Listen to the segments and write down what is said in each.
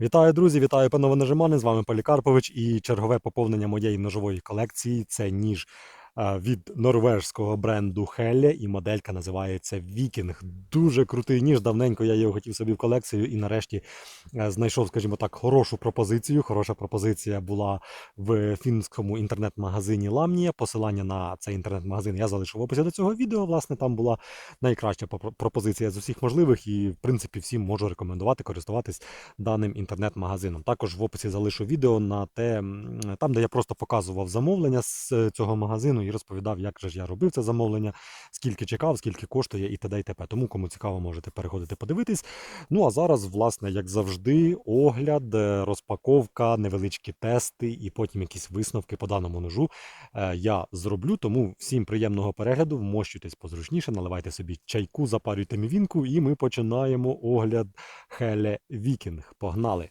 Вітаю, друзі! Вітаю, панове нажимани! З вами Полікарпович і чергове поповнення моєї ножової колекції. Це ніж від норвежського бренду Хелля, і моделька називається Вікінг. Дуже крутий ніж. Давненько я його хотів собі в колекцію, і нарешті знайшов, скажімо так, хорошу пропозицію. Хороша пропозиція була в фінському інтернет-магазині Ламнія. Посилання на цей інтернет-магазин я залишу в описі до цього відео. Власне, там була найкраща пропозиція з усіх можливих, і в принципі всім можу рекомендувати користуватись даним інтернет-магазином. Також в описі залишу відео на те, там, де я просто показував замовлення з е, цього магазину і розповідав, як же ж я робив це замовлення, скільки чекав, скільки коштує і т.д. і т.п. Тому, кому цікаво, можете переходити подивитись. Ну а зараз, власне, як завжди, огляд, е, розпаковка, невеличкі тести і потім якісь висновки по даному ножу е, я зроблю. Тому всім приємного перегляду, вмощуйтесь позручніше, наливайте собі чайку, запарюйте мівінку, і ми починаємо огляд Хеле Вікінг. Погнали!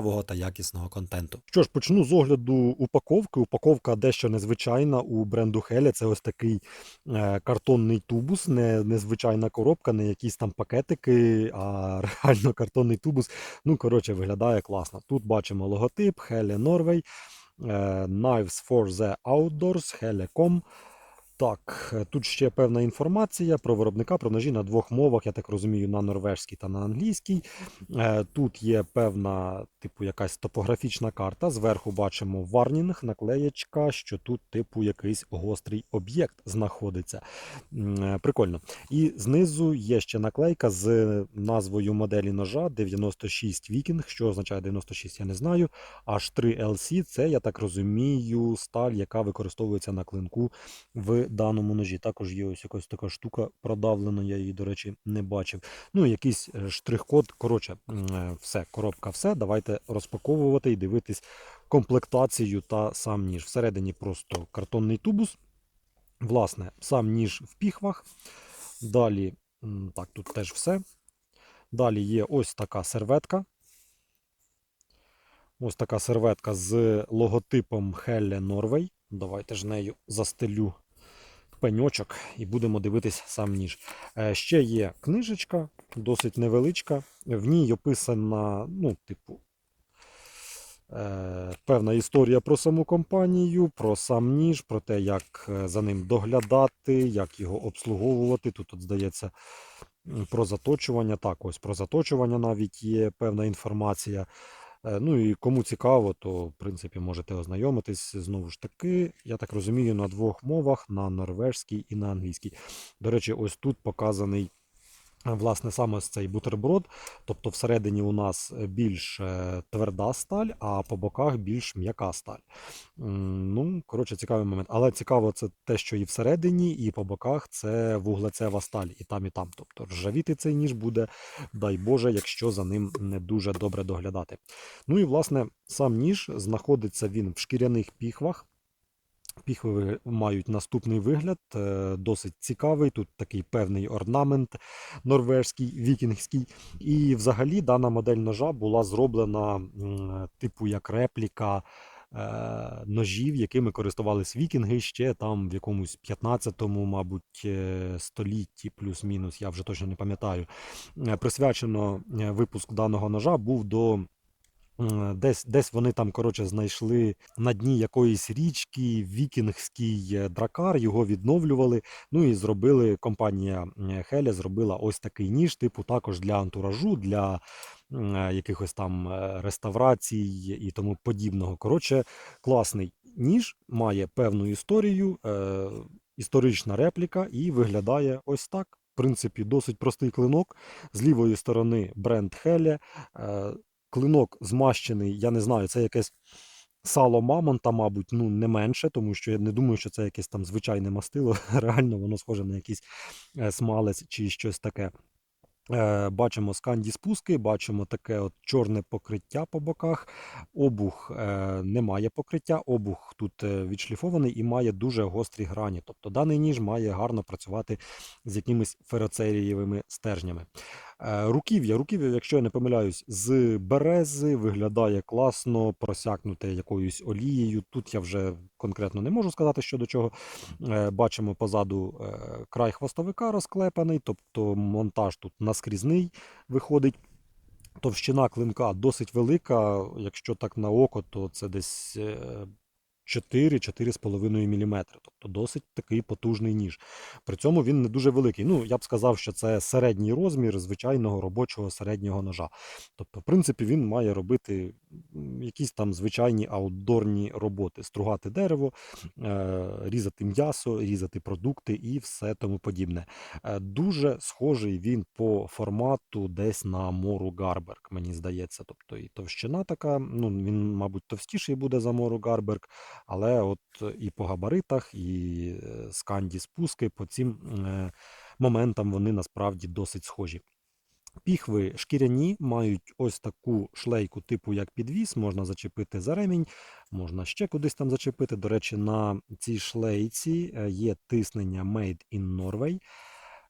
цікавого та якісного контенту. Що ж, почну з огляду упаковки. Упаковка дещо незвичайна у бренду Хеля. Це ось такий е, картонний тубус, не незвичайна коробка, не якісь там пакетики, а реально картонний тубус. Ну, коротше, виглядає класно. Тут бачимо логотип Norway, е, Knives for the Outdoors, Helle.com. Так, тут ще певна інформація про виробника, про ножі на двох мовах, я так розумію, на норвежській та на англійській. Е, Тут є певна, типу, якась топографічна карта. Зверху бачимо варнінг, наклеєчка, що тут, типу, якийсь гострий об'єкт знаходиться. Е, Прикольно. І знизу є ще наклейка з назвою моделі ножа 96 Viking. Що означає 96, я не знаю. H3 LC це, я так розумію, сталь, яка використовується на клинку в даному ножі. Також є ось якась така штука продавлена, я її, до речі, не бачив. Ну, якийсь е, штрих-код. Коротше, е, все, коробка, все. Давайте розпаковувати і дивитись комплектацію та сам ніж. Всередині просто картонний тубус. Власне, сам ніж в піхвах. Далі, так, тут теж все. Далі є ось така серветка. Ось така серветка з логотипом Helle Norway. Давайте ж нею застелю пеньочок і будемо дивитись сам ніж. Е, Ще є книжечка, досить невеличка. В ній описана, ну, типу, е, певна історія про саму компанію, про сам ніж, про те, як е, за ним доглядати, як його обслуговувати. Тут, от, здається, про заточування. Так, ось про заточування навіть є певна інформація. Е, Ну і кому цікаво, то в принципі можете ознайомитись знову ж таки, я так розумію, на двох мовах: на норвежській і на англійській. До речі, ось тут показаний. Власне, саме ось цей бутерброд, тобто всередині у нас е, більш е, тверда сталь, а по боках більш м'яка сталь. Ну, коротше, цікавий момент. Але цікаво це те, що і всередині, і по боках це вуглецева сталь, і там, і там. Тобто ржавіти цей ніж буде, дай Боже, якщо за ним не дуже добре доглядати. Ну і власне сам ніж знаходиться він в шкіряних піхвах. Піхви мають наступний вигляд, е, досить цікавий. Тут такий певний орнамент норвежський, вікінгський. І взагалі дана модель ножа була зроблена типу як репліка е, ножів, якими користувались вікінги ще там в якомусь 15-му, мабуть, е, столітті, плюс-мінус, я вже точно не пам'ятаю. Присвячено випуск даного ножа був до. Десь, десь вони там, коротше, знайшли на дні якоїсь річки вікінгський е, дракар, його відновлювали. Ну і зробили компанія Хеля зробила ось такий ніж, типу також для антуражу, для е, якихось там е, реставрацій і тому подібного. Коротше, класний ніж, має певну історію, е, історична репліка і виглядає ось так. В принципі, досить простий клинок. З лівої сторони бренд Хеля. Клинок змащений, я не знаю, це якесь сало мамонта, мабуть, ну не менше, тому що я не думаю, що це якесь там звичайне мастило. Реально, воно схоже на якийсь е, смалець чи щось таке. Е, Бачимо сканді спуски, бачимо таке от чорне покриття по боках. Обух е, не має покриття, обух тут відшліфований і має дуже гострі грані. Тобто даний ніж має гарно працювати з якимись фероцерієвими стержнями. Е, Руків'я, руків'я, якщо я не помиляюсь, з берези виглядає класно, просякнуте якоюсь олією. Тут я вже конкретно не можу сказати, що до чого. Е, Бачимо позаду е, край хвостовика розклепаний, тобто монтаж тут наскрізний виходить. Товщина клинка досить велика. Якщо так на око, то це десь 4-4,5 мм. Тобто досить такий потужний ніж. При цьому він не дуже великий. Ну, я б сказав, що це середній розмір звичайного робочого середнього ножа. Тобто, в принципі, він має робити якісь там звичайні аутдорні роботи: стругати дерево, е, різати м'ясо, різати продукти і все тому подібне. Е, Дуже схожий він по формату десь на Мору Гарберг, мені здається. Тобто і товщина така, ну він, мабуть, товстіший буде за Мору Гарберг, але от і по габаритах, і е, сканді спуски по цим е, моментам вони насправді досить схожі. Піхви шкіряні мають ось таку шлейку, типу як підвіс, можна зачепити за ремінь, можна ще кудись там зачепити. До речі, на цій шлейці е, є тиснення Made in Norway.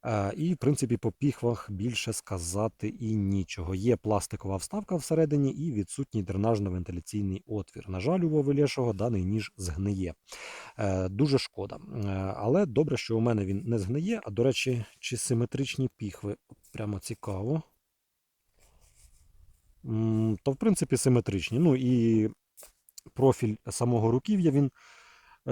Е, І, в принципі, по піхвах більше сказати і нічого. Є пластикова вставка всередині і відсутній дренажно-вентиляційний отвір. На жаль, у Вовелєшого даний ніж згниє. Е, Дуже шкода. Е, Але добре, що у мене він не згниє. А до речі, чи симетричні піхви? Прямо цікаво. То, в принципі, симетричні. Ну і профіль самого руків'я він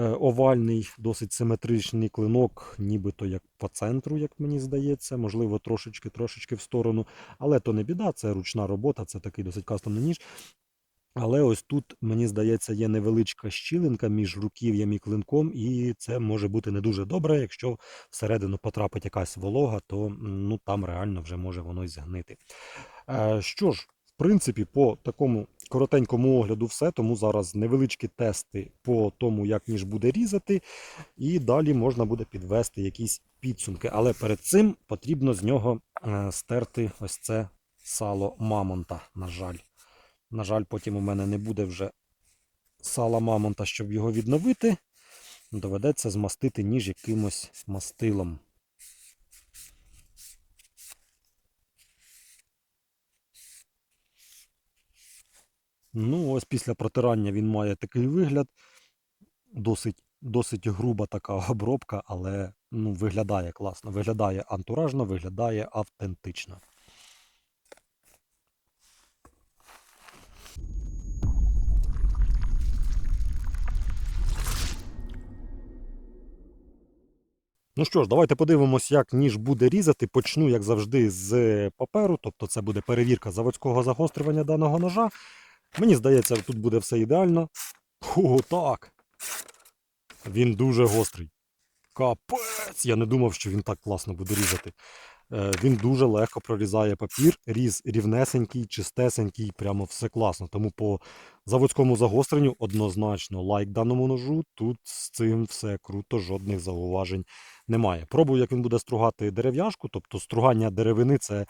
овальний, досить симетричний клинок, нібито як по центру, як мені здається, можливо, трошечки трошечки в сторону. Але то не біда, це ручна робота, це такий досить кастомний ніж. Але ось тут, мені здається, є невеличка щілинка між руків'ям і клинком, і це може бути не дуже добре. Якщо всередину потрапить якась волога, то ну, там реально вже може воно й згнити. Е, Що ж, принципі, по такому коротенькому огляду все, тому зараз невеличкі тести по тому, як ніж буде різати, і далі можна буде підвести якісь підсумки. Але перед цим потрібно з нього е, стерти ось це сало мамонта, на жаль. На жаль, потім у мене не буде вже сала мамонта, щоб його відновити. Доведеться змастити ніж якимось мастилом. Ну, ось після протирання він має такий вигляд. Досить, досить груба така обробка, але ну, виглядає класно. Виглядає антуражно, виглядає автентично. Ну що ж, давайте подивимось, як ніж буде різати. Почну, як завжди, з паперу, тобто це буде перевірка заводського загострювання даного ножа. Мені здається, тут буде все ідеально. О, так. Він дуже гострий. Капець! Я не думав, що він так класно буде різати. Е, Він дуже легко прорізає папір, різ рівнесенький, чистесенький, прямо все класно. Тому по заводському загостренню однозначно лайк даному ножу. Тут з цим все круто, жодних зауважень немає. Пробую, як він буде стругати дерев'яшку, тобто стругання деревини це е,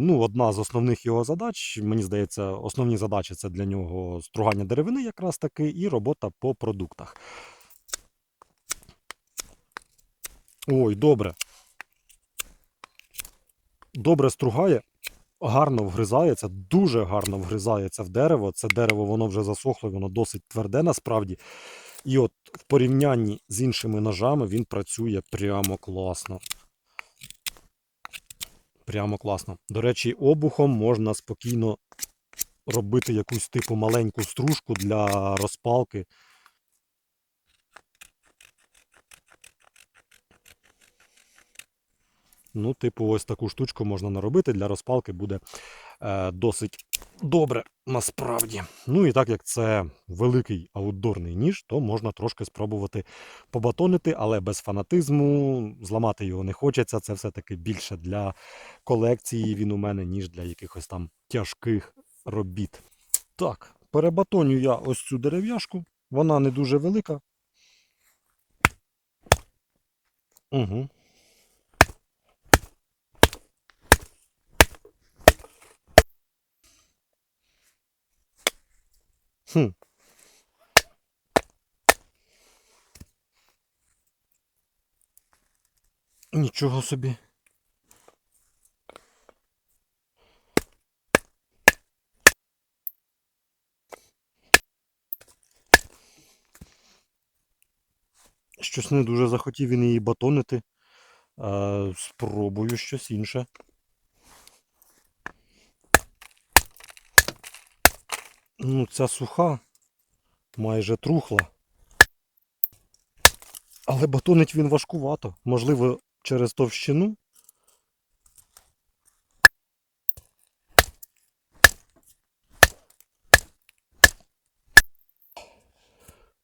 ну, одна з основних його задач. Мені здається, основні задачі це для нього стругання деревини, якраз таки, і робота по продуктах. Ой, добре. Добре стругає, гарно вгризається, дуже гарно вгризається в дерево. Це дерево воно вже засохло, воно досить тверде насправді. І от в порівнянні з іншими ножами він працює прямо класно. Прямо класно. До речі, обухом можна спокійно робити якусь типу маленьку стружку для розпалки. Ну, типу, ось таку штучку можна наробити. Для розпалки буде е, досить добре насправді. Ну і так як це великий аутдорний ніж, то можна трошки спробувати побатонити, але без фанатизму. Зламати його не хочеться. Це все-таки більше для колекції він у мене, ніж для якихось там тяжких робіт. Так, перебатоню я ось цю дерев'яшку. Вона не дуже велика. Угу. Хм. Нічого собі. Щось не дуже захотів він її батонити. Спробую щось інше. Ну, ця суха, майже трухла. Але батонить він важкувато. Можливо, через товщину.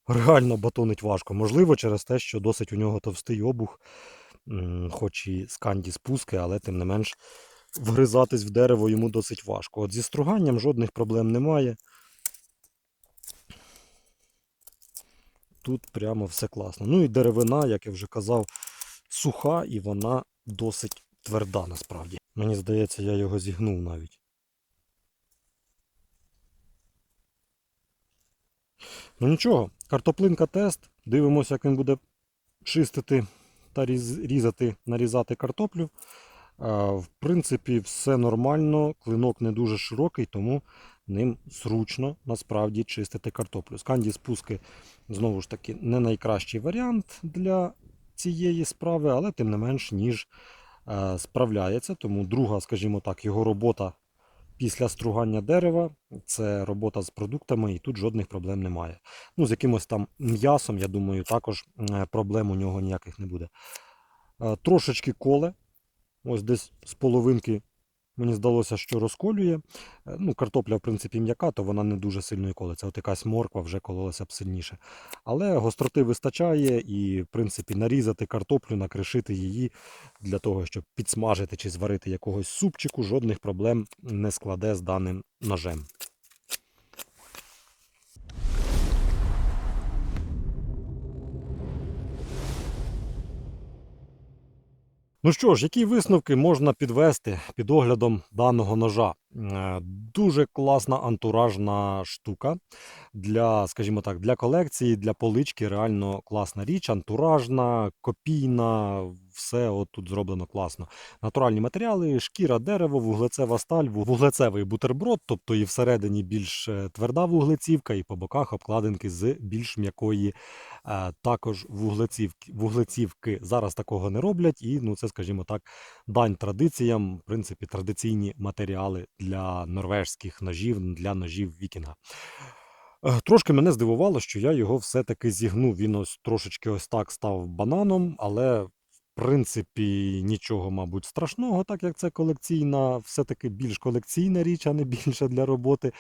Реально батонить важко. Можливо, через те, що досить у нього товстий обух, хоч і сканді спуски, але тим не менш вгризатись в дерево йому досить важко. От зі струганням жодних проблем немає. Тут прямо все класно. Ну і деревина, як я вже казав, суха і вона досить тверда насправді. Мені здається, я його зігнув навіть. Ну нічого, картоплинка тест. Дивимося, як він буде чистити та різати, нарізати картоплю. В принципі, все нормально, клинок не дуже широкий, тому ним зручно насправді чистити картоплю. Сканді спуски, знову ж таки, не найкращий варіант для цієї справи, але тим не менш ніж е, справляється. Тому друга, скажімо так, його робота після стругання дерева це робота з продуктами, і тут жодних проблем немає. Ну, з якимось там м'ясом, я думаю, також е, проблем у нього ніяких не буде. Е, Трошечки коле, ось десь з половинки. Мені здалося, що розколює. Е, Ну, картопля, в принципі, м'яка, то вона не дуже сильно і колеться. От якась морква вже кололася б сильніше. Але гостроти вистачає і, в принципі, нарізати картоплю, накришити її для того, щоб підсмажити чи зварити якогось супчику, жодних проблем не складе з даним ножем. Ну що ж, які висновки можна підвести під оглядом даного ножа? Е, Дуже класна антуражна штука для, скажімо так, для колекції, для полички. Реально класна річ, антуражна, копійна, все от тут зроблено класно. Натуральні матеріали, шкіра, дерево, вуглецева сталь, вуглецевий бутерброд, тобто і всередині більш е, тверда вуглецівка, і по боках обкладинки з більш м'якої е, також вуглецівки. вуглецівки. Зараз такого не роблять, і ну це, скажімо так, дань традиціям, в принципі, традиційні матеріали для норвежських ножів, для ножів вікінга. Е, Трошки мене здивувало, що я його все-таки зігнув. Він ось трошечки ось так став бананом, але принципі нічого, мабуть, страшного, так як це колекційна, все-таки більш колекційна річ, а не більше для роботи.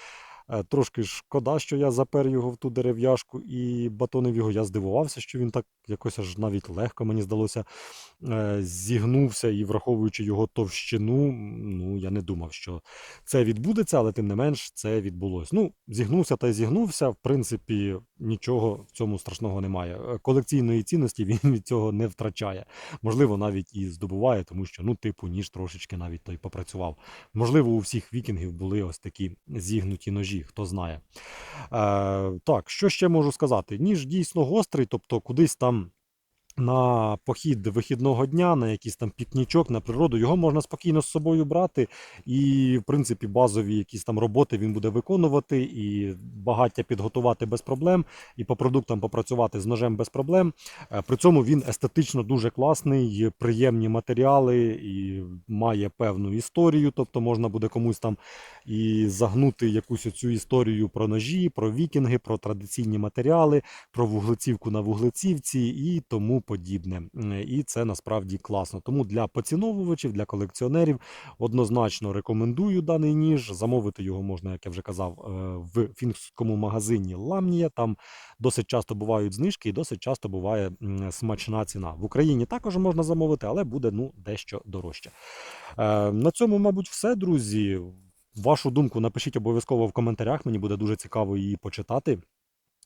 Е, Трошки шкода, що я запер його в ту дерев'яшку і батонив його. Я здивувався, що він так якось аж навіть легко, мені здалося, е, зігнувся і враховуючи його товщину, ну я не думав, що це відбудеться, але тим не менш це відбулось. Ну, зігнувся та й зігнувся. В принципі, нічого в цьому страшного немає. Е, Колекційної цінності він від цього не втрачає. Можливо, навіть і здобуває, тому що, ну, типу, ніж трошечки навіть той попрацював. Можливо, у всіх вікінгів були ось такі зігнуті ножі, хто знає. Е, так, що ще можу сказати? Ніж дійсно гострий, тобто кудись там. На похід вихідного дня, на якийсь там пікнічок, на природу, його можна спокійно з собою брати, і, в принципі, базові якісь там роботи він буде виконувати, і багаття підготувати без проблем, і по продуктам попрацювати з ножем без проблем. Е, При цьому він естетично дуже класний, приємні матеріали і має певну історію. Тобто можна буде комусь там і загнути якусь оцю історію про ножі, про вікінги, про традиційні матеріали, про вуглецівку на вуглецівці і тому подібне. І це насправді класно. Тому для поціновувачів, для колекціонерів однозначно рекомендую даний ніж. Замовити його можна, як я вже казав, е, в фінському магазині Ламнія. Там досить часто бувають знижки і досить часто буває смачна ціна. В Україні також можна замовити, але буде ну дещо дорожче. Е, На цьому, мабуть, все, друзі. Вашу думку напишіть обов'язково в коментарях. Мені буде дуже цікаво її почитати.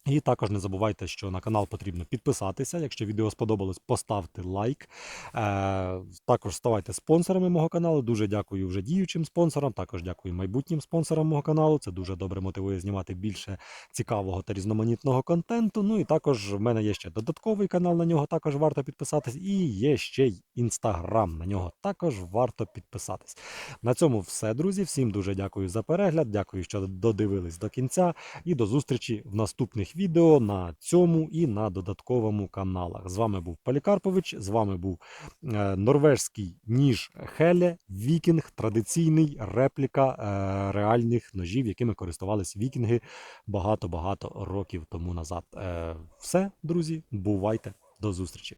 І також не забувайте, що на канал потрібно підписатися. Якщо відео сподобалось, поставте лайк. Е, також ставайте спонсорами мого каналу. Дуже дякую вже діючим спонсорам. Також дякую майбутнім спонсорам мого каналу. Це дуже добре мотивує знімати більше цікавого та різноманітного контенту. Ну і також в мене є ще додатковий канал, на нього також варто підписатись. І є ще інстаграм. На нього також варто підписатись. На цьому все, друзі. Всім дуже дякую за перегляд. Дякую, що додивились до кінця. І до зустрічі в наступних відео на цьому і на додатковому каналах. З вами був Полікарпович, з вами був е, норвежський ніж Хеле, Вікінг, традиційний репліка е, реальних ножів, якими користувались вікінги багато-багато років тому назад. Е, все, друзі, бувайте, до зустрічі!